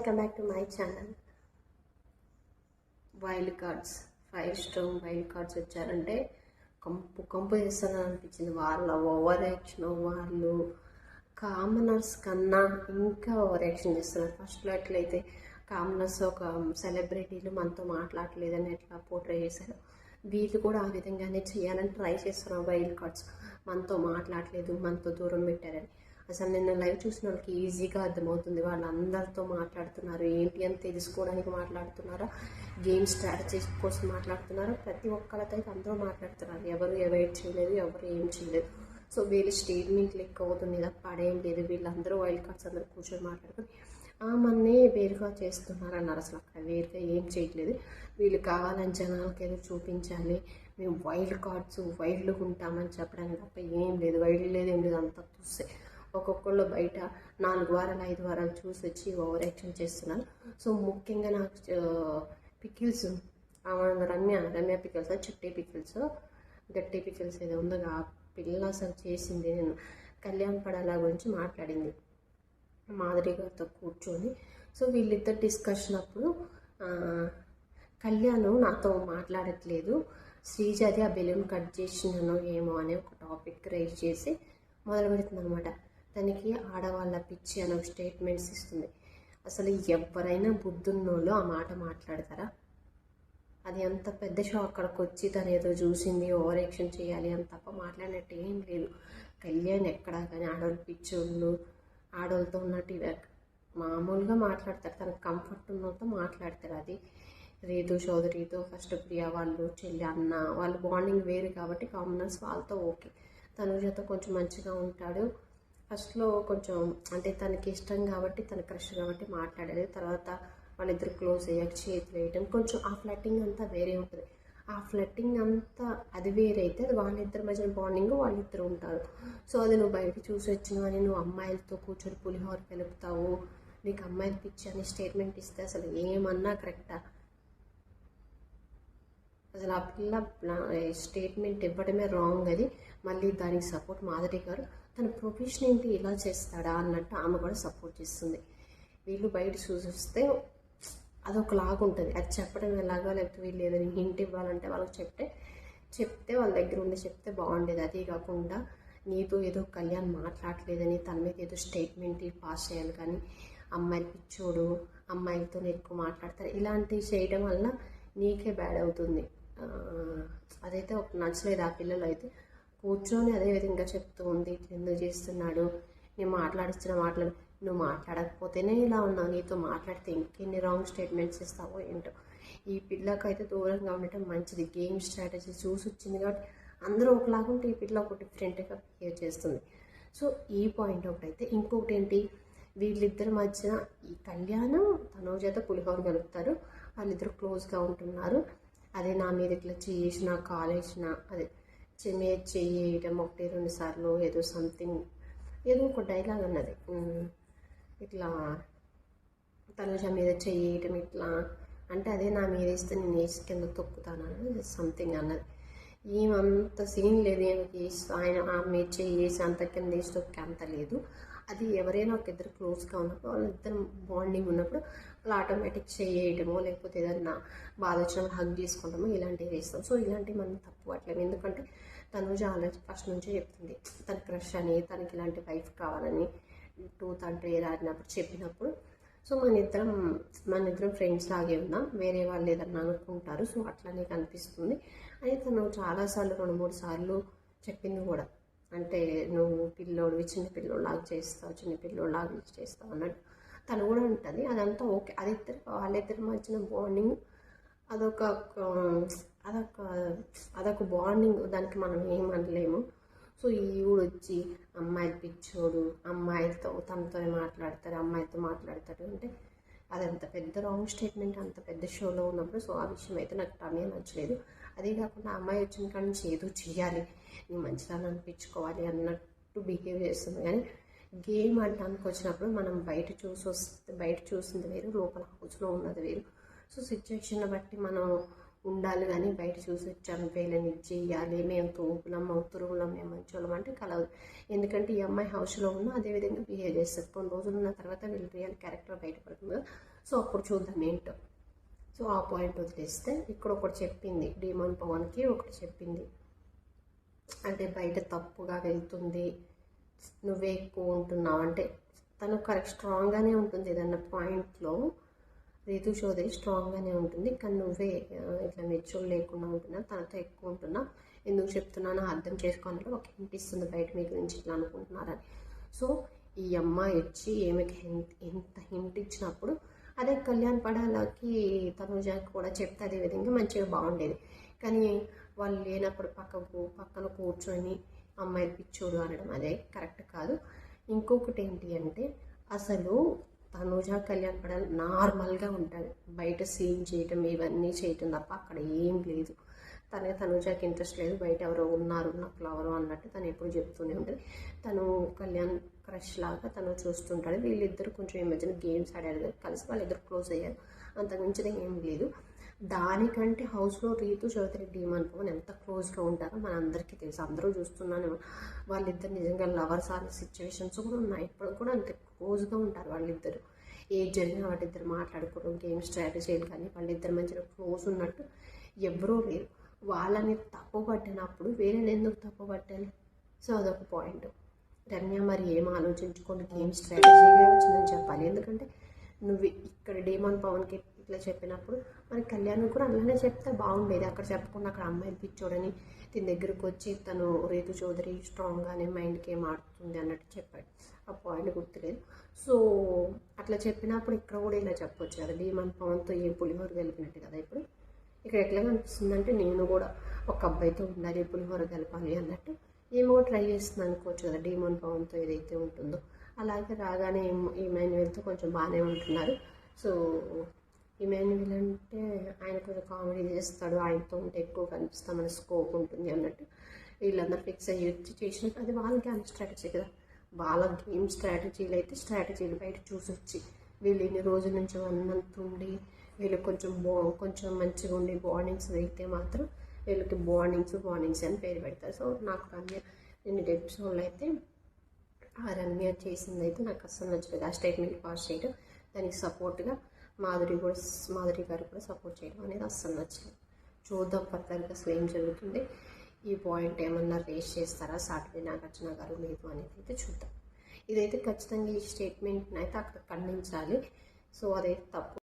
Welcome back to my channel wild cards five stone wild cards వచ్చారంటే కంపు కంపు చేస్తారని అనిపించింది వాళ్ళ ఓవర్ యాక్షన్ వాళ్ళు కామనర్స్ కన్నా ఇంకా ఓవర్ యాక్షన్ చేస్తున్నారు ఫస్ట్లో ఎట్లయితే కామనర్స్ ఒక సెలబ్రిటీలు మనతో మాట్లాడలేదని ఎట్లా పోట్రే చేశారు వీళ్ళు కూడా ఆ విధంగానే చేయాలని ట్రై చేస్తున్నారు వైల్డ్ కార్డ్స్ మనతో మాట్లాడలేదు మనతో దూరం పెట్టారని. అసలు నిన్న లైవ్ చూసిన వాళ్ళకి ఈజీగా అర్థమవుతుంది. వాళ్ళందరితో మాట్లాడుతున్నారు. ఏంటి అని తెలుసుకోవడానికి మాట్లాడుతున్నారా? గేమ్ స్ట్రాటజీస్ కోసం మాట్లాడుతున్నారా? ప్రతి ఒక్కరితో అందరూ మాట్లాడుతున్నారు. ఎవరు అవాయిడ్ చేయలేదు ఎవరు ఏం చేయలేదు. సో వీళ్ళు స్టేట్మెంట్ లెక్క అవుతుంది ఇలా పడేయం లేదు వీళ్ళందరూ వైల్డ్ కార్డ్స్ అందరూ కూర్చొని మాట్లాడుకుని మన్నే వేరుగా చేస్తున్నారు అన్నారు అసలు అక్కడ. వేరుగా ఏం చేయట్లేదు. వీళ్ళు కావాలని జనాలకి ఏదో చూపించాలి. మేము వైల్డ్ కార్డ్స్ వైల్డ్గా ఉంటామని చెప్పడానికి తప్ప ఏం లేదు. వైల్డ్ లేదు ఏం లేదు అంతా చూస్తే. ఒక్కొక్కళ్ళు బయట నాలుగు వారాలు ఐదు వారాలు చూసి వచ్చి ఓవర్ యాక్షన్ చేస్తున్నారు. సో ముఖ్యంగా నాకు pickles Ramya Ramya pickles Chitti pickles? గట్టి పికిల్స్ ఏదో ఉందో ఆ పిల్ల అసలు చేసింది నేను. కళ్యాణ్ పడాల గురించి మాట్లాడింది. మాధురి గారితో కూర్చొని. సో వీళ్ళిద్దరు డిస్కషన్ అప్పుడు కళ్యాణ్ నాతో మాట్లాడట్లేదు. శ్రీజాది ఆ బెలూన్ కట్ చేసినాను ఏమో అని ఒక టాపిక్ రైజ్ చేసి మొదలు పెడుతుంది అనమాట తనకి ఆడవాళ్ళ పిచ్చి అని ఒక స్టేట్మెంట్స్ ఇస్తుంది. అసలు ఎవరైనా బుద్ధున్నోళ్ళు ఆ మాట మాట్లాడతారా? అది అంత పెద్ద షో అక్కడికి వచ్చి తను ఏదో చూసింది ఓవర్ యాక్షన్ చేయాలి అని తప్ప మాట్లాడినట్టు ఏం లేదు. కళ్యాణ్ ఎక్కడా కానీ ఆడవాళ్ళు పిచ్చోళ్ళు ఆడవాళ్ళతో ఉన్నట్టు మామూలుగా మాట్లాడతారు. తనకు కంఫర్ట్ ఉన్నతో మాట్లాడతారు అది. రీతు చౌదరితో ఫస్ట్ ప్రియా వాళ్ళు చెల్లి అన్న వాళ్ళ బాండింగ్ వేరు కాబట్టి కామనర్స్ వాళ్ళతో ఓకే తనుజతో కొంచెం మంచిగా ఉంటాడు. ఫస్ట్లో కొంచెం అంటే తనకి ఇష్టం కాబట్టి తన క్రష్ కాబట్టి మాట్లాడేది. తర్వాత వాళ్ళిద్దరు క్లోజ్ అయ్యాక చేతులు వేయటం. కొంచెం ఆ ఫ్లట్టింగ్ అంతా వేరే ఉంటుంది. ఆ ఫ్లట్టింగ్ అంతా అది వేరే అయితే అది వాళ్ళిద్దరి మధ్య బాండింగ్ వాళ్ళిద్దరు ఉంటారు. సో అది నువ్వు బయటకు చూసి వచ్చినవని నువ్వు అమ్మాయిలతో కూర్చొని పులిహోర కలుపుతావు. నీకు అమ్మాయిలు పిచ్చి అని స్టేట్మెంట్ ఇస్తే అసలు ఏమన్నా కరెక్టా అసలు ఆ పిల్ల స్టేట్మెంట్ ఇవ్వడమే రాంగ్ అది. మళ్ళీ దానికి సపోర్ట్ మాధురి గారు. తన ప్రొఫెషన్ ఏంటి ఇలా చేస్తాడా అన్నట్టు ఆమె కూడా సపోర్ట్ చేస్తుంది. వీళ్ళు బయట చూసిస్తే అదొక లాగా ఉంటుంది. అది చెప్పడం ఎలాగా లేకపోతే వీళ్ళు ఏదైనా హింట్ ఇవ్వాలంటే వాళ్ళకి చెప్తే చెప్తే వాళ్ళ దగ్గర ఉండి చెప్తే బాగుండేది. అదే కాకుండా నీతో ఏదో కళ్యాణ్ మాట్లాడలేదని తన మీద ఏదో స్టేట్మెంట్ పాస్ చేయాలి కానీ అమ్మాయి పిచ్చోడు అమ్మాయిలతో ఎక్కువ మాట్లాడతారు. ఇలాంటివి చేయడం వల్ల నీకే బ్యాడ్ అవుతుంది. అదైతే ఒక నచ్చలేదు ఆ పిల్లలు అయితే కూర్చొని అదే విధంగా చెప్తూ ఉంది. ఎందుకు చేస్తున్నాడు? నేను మాట్లాడిస్తున్న మాట్లాడు నువ్వు మాట్లాడకపోతేనే ఇలా ఉన్నావు. నీతో మాట్లాడితే ఇంకెన్ని రాంగ్ స్టేట్మెంట్స్ ఇస్తావో ఏంటో. ఈ పిల్లకైతే అయితే దూరంగా ఉండటం మంచిది. గేమ్ స్ట్రాటజీ చూసి వచ్చింది కాబట్టి అందరూ ఒకలాగా ఉంటే ఈ పిల్ల ఒక డిఫరెంట్గా బిహేవ్ చేస్తుంది. సో ఈ పాయింట్ ఒకటైతే ఇంకొకటి ఏంటి? వీళ్ళిద్దరి మధ్య ఈ కళ్యాణం తనోజత పులిహోర కలుపుతారు. వాళ్ళిద్దరు క్లోజ్గా ఉంటున్నారు. అదే నా మీద ఇట్లా చేసిన కాలేసిన అదే చెమే చేయటం ఒకటి రెండు సార్లు ఏదో సంథింగ్ ఏదో ఒక డైలాగ్ అన్నది. ఇట్లా తనుజ మీద చేయటం ఇట్లా అంటే అదే నా మీద ఇస్తే నేను వేసి కింద తొక్కుతాను సంథింగ్ అన్నది. ఏమంత సీన్ లేదు ఏమికి ఆయన ఆమె చేసి అంత కింద వేసి తొక్కి అంత లేదు. అది ఎవరైనా ఒక ఇద్దరు క్లోజ్గా ఉన్నప్పుడు వాళ్ళిద్దరు బాండింగ్ ఉన్నప్పుడు వాళ్ళు ఆటోమేటిక్ చేయటమో లేకపోతే ఏదన్నా బాధ వచ్చినప్పుడు హగ్ చేసుకుంటామో ఇలాంటివి వేస్తాం. సో ఇలాంటివి మనం తప్పు అట్లేదు ఎందుకంటే తనుజ ఆలోచి ఫస్ట్ నుంచే చెప్తుంది. తన క్రష్ అని తనకి ఇలాంటి వైఫ్ కావాలని టూ తండ్రి రాడినప్పుడు చెప్పినప్పుడు. సో మన ఇద్దరం మన ఇద్దరం ఫ్రెండ్స్ లాగే ఉన్నాం. వేరే వాళ్ళు ఏదన్నా అనుకుంటారు. సో అట్లానే కనిపిస్తుంది. అని తను చాలాసార్లు రెండు మూడు సార్లు చెప్పింది కూడా. అంటే నువ్వు పిల్లోడు చిన్న పిల్లోడు లాగా చేస్తావు చిన్న పిల్లోడు లాగా చేస్తావు అన్నట్టు. తను కూడా ఉంటుంది. అదంతా ఓకే. అది ఇద్దరు వాళ్ళిద్దరి మధ్యన బాండింగ్ అదొక అదొక అదొక బాండింగ్ దానికి మనం ఏమనలేము సో ఈవిడ వచ్చి అమ్మాయిలు పిచ్చోడు అమ్మాయిలతో తనతో మాట్లాడతాడు అమ్మాయితో మాట్లాడతాడు అంటే అదంత పెద్ద రాంగ్ స్టేట్మెంట్ అంత పెద్ద షోలో ఉన్నప్పుడు సో ఆ విషయం అయితే నాకు టమే నచ్చలేదు. అదే కాకుండా అమ్మాయి వచ్చిన కాడ నుంచి ఏదో చేయాలి నీ మంచిదాన్ని అనిపించుకోవాలి అన్నట్టు బిహేవ్ చేస్తుంది. కానీ గేమ్ ఆడటానికి వచ్చినప్పుడు మనం బయట చూసి వస్తే బయట చూసింది వేరు లోపల హౌస్లో ఉన్నది వేరు. సో సిచ్యువేషన్ బట్టి మనం ఉండాలి కానీ బయట చూసి వచ్చాను వీళ్ళని చెయ్యాలి మేము తోపులం అవుతురులం మేము మంచోళ్ళం అంటే కలవదు ఎందుకంటే ఈ అమ్మాయి హౌస్లో ఉన్న అదేవిధంగా బిహేవ్ చేస్తారు కొన్ని రోజులు ఉన్న తర్వాత వీళ్ళ రియల్ క్యారెక్టర్ బయటపడుతుంది. సో అప్పుడు చూద్దాం ఏంటో. సో ఆ పాయింట్ వదిలేస్తే ఇక్కడ ఒకటి చెప్పింది. డీమన్ పవన్కి ఒకటి చెప్పింది. అంటే బయట తప్పుగా వెళ్తుంది. నువ్వే ఎక్కువ ఉంటున్నావు అంటే తను కరెక్ట్ స్ట్రాంగ్గానే ఉంటుంది ఏదన్నా పాయింట్లో. రీతు చౌదరి స్ట్రాంగ్గానే ఉంటుంది. కానీ నువ్వే ఇట్లా మెచ్యూర్ లేకుండా ఉంటున్నావు తనతో ఎక్కువ ఉంటున్నావు ఎందుకు చెప్తున్నానో అర్థం చేసుకోవాలంటే ఒక వినిపిస్తుంది బయట మీ గురించి ఇట్లా అనుకుంటున్నారని. సో ఈ అమ్మాయి వచ్చి ఏమికి ఎంత హింట్ ఇచ్చినప్పుడు అదే కళ్యాణ్ పడాలకి తనుజాకి కూడా చెప్తే అదే విధంగా మంచిగా బాగుండేది. కానీ వాళ్ళు లేనప్పుడు పక్కకు పక్కన కూర్చొని అమ్మాయి పిచ్చోడు అనడం అదే కరెక్ట్ కాదు. ఇంకొకటి ఏంటి అంటే అసలు తనూజ కళ్యాణ్ పడాలి నార్మల్గా ఉంటుంది బయట సీన్ చేయటం ఇవన్నీ చేయటం తప్ప అక్కడ ఏం లేదు. తనకి తనుజాకి ఇంట్రెస్ట్ లేదు. బయట ఎవరో ఉన్నారు నాకు ఎవరో అన్నట్టు తను ఎప్పుడు చెప్తూనే ఉంటుంది. తను కళ్యాణ్ క్రష్ లాగా తను చూస్తుంటాడు. వీళ్ళిద్దరు కొంచెం ఈ మధ్యన గేమ్స్ ఆడారు కలిసి వాళ్ళిద్దరు క్లోజ్ అయ్యారు. అంతకుమించిన ఏం లేదు. దానికంటే హౌస్లో రీతు చౌదరి డీమన్ పవన్ ఎంత క్లోజ్గా ఉంటారో మన అందరికీ తెలుసు. అందరూ చూస్తున్నాను. వాళ్ళిద్దరు నిజంగా లవర్స్ అనే సిచ్యువేషన్స్ కూడా ఉన్నాయి. ఇప్పుడు కూడా అంత క్లోజ్గా ఉంటారు వాళ్ళిద్దరు. ఏది జరిగినా వాళ్ళిద్దరు మాట్లాడుకోవడం గేమ్ స్ట్రాటజీలు కానీ వాళ్ళిద్దరు మంచిగా క్లోజ్ ఉన్నట్టు ఎవరూ లేరు. వాళ్ళని తప్పు పట్టినప్పుడు వేరేని ఎందుకు తప్పు పట్టాలి సో అదొక పాయింట్. రమ్య మరి ఏం ఆలోచించుకోండి గేమ్ స్ట్రాటజీగా వచ్చిందని చెప్పాలి. ఎందుకంటే నువ్వు ఇక్కడ డేమాన్ పవన్కి ఇట్లా చెప్పినప్పుడు మరి కళ్యాణం కూడా అలానే చెప్తే బాగుండేది. అక్కడ చెప్పకుండా అక్కడ అమ్మాయి పిచ్చోడని దీని దగ్గరకు వచ్చి తను రేతు చౌదరి స్ట్రాంగ్గానే మైండ్కి ఏం ఆడుతుంది అన్నట్టు చెప్పాడు. ఆ పాయింట్ గుర్తులేదు. సో అట్లా చెప్పినప్పుడు ఇక్కడ కూడా ఇలా చెప్పొచ్చు కదా. భీమన్ పవన్తో ఏం పులిహోర కలిపినట్టు కదా ఇప్పుడు? ఇక్కడ ఎట్లా కనిపిస్తుందంటే నేను కూడా ఒక అబ్బాయితో ఉండాలి పులిహోర కలపాలి అన్నట్టు ఏమో ట్రై చేస్తుంది అనుకోవచ్చు కదా డీమోన్ పవన్తో ఏదైతే ఉంటుందో. అలాగే రాగానే ఇమాన్యువల్తో కొంచెం బాగానే ఉంటున్నారు. సో ఇమాన్యువల్ అంటే ఆయన కొంచెం కామెడీ చేస్తాడు ఆయనతో ఉంటే ఎక్కువ కనిపిస్తామని స్కోప్ ఉంటుంది అన్నట్టు. వీళ్ళందరూ ఫిక్స్ అయ్యి వచ్చి చేసినట్టు. అది వాళ్ళ గేమ్ స్ట్రాటజీ కదా. వాళ్ళ గేమ్ స్ట్రాటజీలు అయితే స్ట్రాటజీలు బయట చూసి వచ్చి వీళ్ళు ఇన్ని రోజుల నుంచి అన్నంత ఉండి వీళ్ళు కొంచెం బా కొంచెం మంచిగా ఉండి బాండింగ్స్ అయితే మాత్రం వీళ్ళకి బాండింగ్స్ బాండింగ్స్ అని పేరు పెడతారు. సో నాకు రమ్య నేను ఎపిసోడ్లో అయితే ఆ రమ్య చేసింది అయితే నాకు అస్సలు నచ్చలేదు. ఆ స్టేట్మెంట్ పాస్ చేయడం దానికి సపోర్ట్గా మాధురి కూడా మాధురి గారు కూడా సపోర్ట్ చేయడం అనేది అస్సలు నచ్చలేదు. చూద్దాం ఫర్దర్గా అసలు ఏం జరుగుతుంది. ఈ పాయింట్ ఏమన్నా రేస్ చేస్తారా? సాటర్డే నాగార్జున గారు లేదు అనేది అయితే చూద్దాం. ఇదైతే ఖచ్చితంగా ఈ స్టేట్మెంట్ని అయితే అక్కడ ఖండించాలి. సో అదైతే తప్పు.